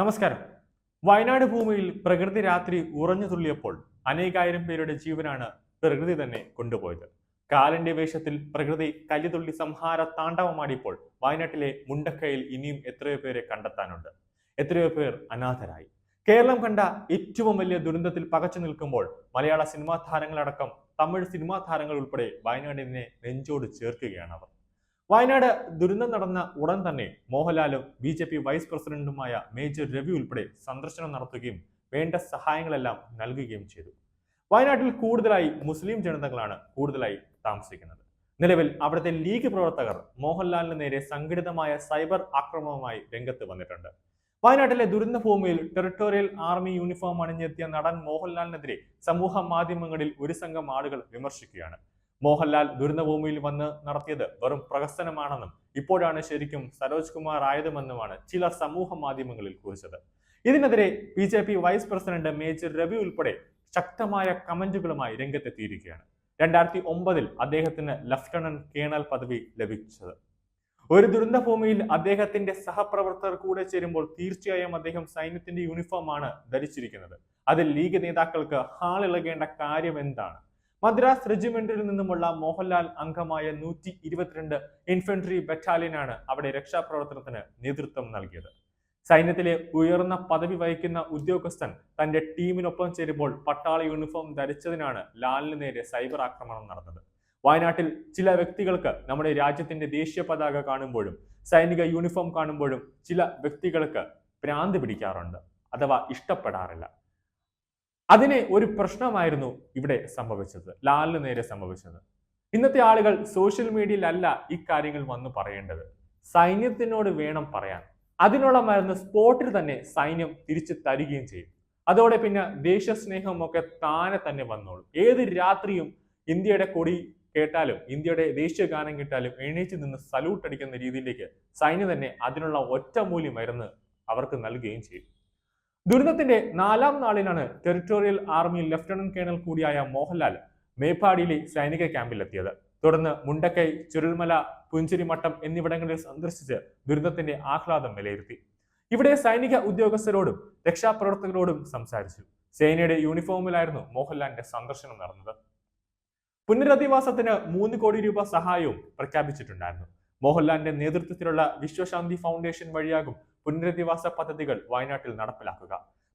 നമസ്കാരം. വയനാട് ഭൂമിയിൽ പ്രകൃതി രാത്രി ഉറഞ്ഞു തുള്ളിയപ്പോൾ അനേകായിരം പേരുടെ ജീവനാണ് പ്രകൃതി തന്നെ കൊണ്ടുപോയത്. കാലന്റെ വേഷത്തിൽ പ്രകൃതി കല്ലുതുള്ളി സംഹാര താണ്ഡവമാടിയപ്പോൾ വയനാട്ടിലെ മുണ്ടക്കയിൽ ഇനിയും എത്രയോ പേരെ കണ്ടെത്താനുണ്ട്. എത്രയോ പേർ അനാഥരായി. കേരളം കണ്ട ഏറ്റവും വലിയ ദുരന്തത്തിൽ പകച്ചു നിൽക്കുമ്പോൾ മലയാള സിനിമാ താരങ്ങളടക്കം തമിഴ് സിനിമാ താരങ്ങൾ ഉൾപ്പെടെ വയനാടിനെ നെഞ്ചോട് ചേർക്കുകയാണ് അവർ. വയനാട് ദുരന്തം നടന്ന ഉടൻ തന്നെ മോഹൻലാലും ബി ജെ പി വൈസ് പ്രസിഡന്റുമായ മേജർ രവി ഉൾപ്പെടെ സന്ദർശനം നടത്തുകയും വേണ്ട സഹായങ്ങളെല്ലാം നൽകുകയും ചെയ്തു. വയനാട്ടിൽ കൂടുതലായി മുസ്ലിം ജനതകളാണ് കൂടുതലായി താമസിക്കുന്നത്. നിലവിൽ അവിടുത്തെ ലീഗ് പ്രവർത്തകർ മോഹൻലാലിന് നേരെ സംഘടിതമായ സൈബർ ആക്രമണവുമായി രംഗത്ത് വന്നിട്ടുണ്ട്. വയനാട്ടിലെ ദുരന്ത ഭൂമിയിൽ ടെറിട്ടോറിയൽ ആർമി യൂണിഫോം അണിഞ്ഞെത്തിയ നടൻ മോഹൻലാലിനെതിരെ സമൂഹ മാധ്യമങ്ങളിൽ ഒരു സംഘം ആളുകൾ വിമർശിക്കുകയാണ്. മോഹൻലാൽ ദുരന്തഭൂമിയിൽ വന്ന് നടത്തിയത് വെറും പ്രഹസനമാണെന്നും ഇപ്പോഴാണ് ശരിക്കും സരോജ് കുമാർ ആയതുമെന്നുമാണ് ചില സമൂഹ മാധ്യമങ്ങളിൽ കുറിച്ചത്. ഇതിനെതിരെ B J P vice president major Ravi ഉൾപ്പെടെ ശക്തമായ കമന്റുകളുമായി രംഗത്തെത്തിയിരിക്കുകയാണ്. രണ്ടായിരത്തി ഒമ്പതിൽ അദ്ദേഹത്തിന് ലഫ്റ്റനന്റ് കേണൽ പദവി ലഭിച്ചത്. ഒരു ദുരന്തഭൂമിയിൽ അദ്ദേഹത്തിന്റെ സഹപ്രവർത്തകർ കൂടെ ചേരുമ്പോൾ തീർച്ചയായും അദ്ദേഹം സൈന്യത്തിന്റെ യൂണിഫോമാണ് ധരിച്ചിരിക്കുന്നത്. അതിൽ ലീഗ് നേതാക്കൾക്ക് ഹാളിളകേണ്ട കാര്യം എന്താണ്? മദ്രാസ് റെജിമെന്റിൽ നിന്നുമുള്ള മോഹൻലാൽ അംഗമായ നൂറ്റി ഇരുപത്തിരണ്ട് ഇൻഫൻട്രി ബറ്റാലിയനാണ് അവിടെ രക്ഷാപ്രവർത്തനത്തിന് നേതൃത്വം നൽകിയത്. സൈന്യത്തിലെ ഉയർന്ന പദവി വഹിക്കുന്ന ഉദ്യോഗസ്ഥൻ തന്റെ ടീമിനൊപ്പം ചേരുമ്പോൾ പട്ടാള യൂണിഫോം ധരിച്ചതിനാണ് ലാലിന് നേരെ സൈബർ ആക്രമണം നടന്നത്. വയനാട്ടിൽ ചില വ്യക്തികൾക്ക് നമ്മുടെ രാജ്യത്തിന്റെ ദേശീയ പതാക കാണുമ്പോഴും സൈനിക യൂണിഫോം കാണുമ്പോഴും ചില വ്യക്തികൾക്ക് ഭ്രാന്ത് പിടിക്കാറുണ്ട്. അഥവാ ഇഷ്ടപ്പെടാറില്ല. അതിനെ ഒരു പ്രശ്നമായിരുന്നു ഇവിടെ സംഭവിച്ചത്. ലാലിന് നേരെ സംഭവിച്ചത്. ഇന്നത്തെ ആളുകൾ സോഷ്യൽ മീഡിയയിലല്ല ഇക്കാര്യങ്ങൾ വന്ന് പറയേണ്ടത്. സൈന്യത്തിനോട് വേണം പറയാൻ. അതിനുള്ള മരുന്ന് സ്പോട്ടിൽ തന്നെ സൈന്യം തിരിച്ചു തരികയും ചെയ്യും. അതോടെ പിന്നെ ദേശസ്നേഹം ഒക്കെ താനെ തന്നെ വന്നോളും. ഏത് രാത്രിയും ഇന്ത്യയുടെ കൊടി കേട്ടാലും ഇന്ത്യയുടെ ദേശീയ ഗാനം കേട്ടാലും എണീച്ചു നിന്ന് സല്യൂട്ട് അടിക്കുന്ന രീതിയിലേക്ക് സൈന്യം തന്നെ അതിനുള്ള ഒറ്റമൂല്യം മരുന്ന് അവർക്ക് നൽകുകയും ചെയ്യും. ദുരന്തത്തിന്റെ നാലാം നാളിലാണ് ടെറിട്ടോറിയൽ ആർമി ലഫ്റ്റനന്റ് കേണൽ കൂടിയായ മോഹൻലാൽ മേപ്പാടിയിലെ സൈനിക ക്യാമ്പിലെത്തിയത്. തുടർന്ന് മുണ്ടക്കൈ ചുരുൾമല പുഞ്ചിരിമട്ടം എന്നിവിടങ്ങളിൽ സന്ദർശിച്ച് ദുരന്തത്തിന്റെ ആഹ്ലാദം വിലയിരുത്തി. ഇവിടെ സൈനിക ഉദ്യോഗസ്ഥരോടും രക്ഷാപ്രവർത്തകരോടും സംസാരിച്ചു. സേനയുടെ യൂണിഫോമിലായിരുന്നു മോഹൻലാലിന്റെ സന്ദർശനം നടന്നത്. പുനരധിവാസത്തിന് മൂന്ന് കോടി രൂപ സഹായവും പ്രഖ്യാപിച്ചിട്ടുണ്ടായിരുന്നു. മോഹൻലാലിന്റെ നേതൃത്വത്തിലുള്ള വിശ്വശാന്തി ഫൗണ്ടേഷൻ വഴിയാകും പുനരധിവാസ പദ്ധതികൾ വയനാട്ടിൽ നടപ്പിലാക്കുക.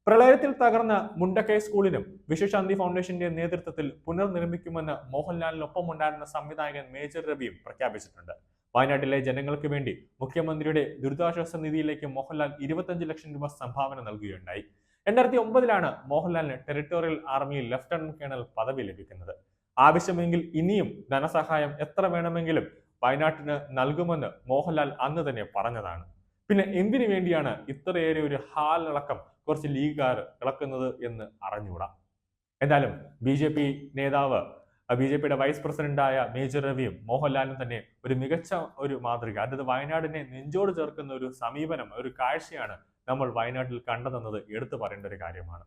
പ്രളയത്തിൽ തകർന്ന മുണ്ടക്കൈ സ്കൂളിനും വിശ്വശാന്തി ഫൗണ്ടേഷന്റെ നേതൃത്വത്തിൽ പുനർനിർമ്മിക്കുമെന്ന് മോഹൻലാലിനൊപ്പം ഉണ്ടായിരുന്ന സംവിധായകൻ മേജർ രവിയും പ്രഖ്യാപിച്ചിട്ടുണ്ട്. വയനാട്ടിലെ ജനങ്ങൾക്ക് വേണ്ടി മുഖ്യമന്ത്രിയുടെ ദുരിതാശ്വാസ നിധിയിലേക്ക് മോഹൻലാൽ ഇരുപത്തഞ്ച് ലക്ഷം രൂപ സംഭാവന നൽകുകയുണ്ടായി. രണ്ടായിരത്തി ഒമ്പതിലാണ് മോഹൻലാലിന് ടെറിട്ടോറിയൽ ആർമിയിൽ ലഫ്റ്റനന്റ് കേണൽ പദവി ലഭിക്കുന്നത്. ആവശ്യമെങ്കിൽ ഇനിയും ധനസഹായം എത്ര വേണമെങ്കിലും വയനാട്ടിന് നൽകുമെന്ന് മോഹൻലാൽ അന്ന് തന്നെ പറഞ്ഞതാണ്. പിന്നെ എന്തിനു വേണ്ടിയാണ് ഇത്രയേറെ ഒരു ഹാലിളക്കം കുറച്ച് ലീഗുകാർ ഇളക്കുന്നത് എന്ന് അറിഞ്ഞുകൂടാ? എന്തായാലും ബി ജെ പി നേതാവ് ബി ജെ പിയുടെ വൈസ് പ്രസിഡന്റായ മേജർ രവിയും മോഹൻലാലും തന്നെ ഒരു മികച്ച ഒരു മാതൃക. അതായത് വയനാടിനെ നെഞ്ചോട് ചേർക്കുന്ന ഒരു സമീപനം ഒരു കാഴ്ചയാണ് നമ്മൾ വയനാട്ടിൽ കണ്ടതെന്നത് എടുത്തു പറയേണ്ട ഒരു കാര്യമാണ്.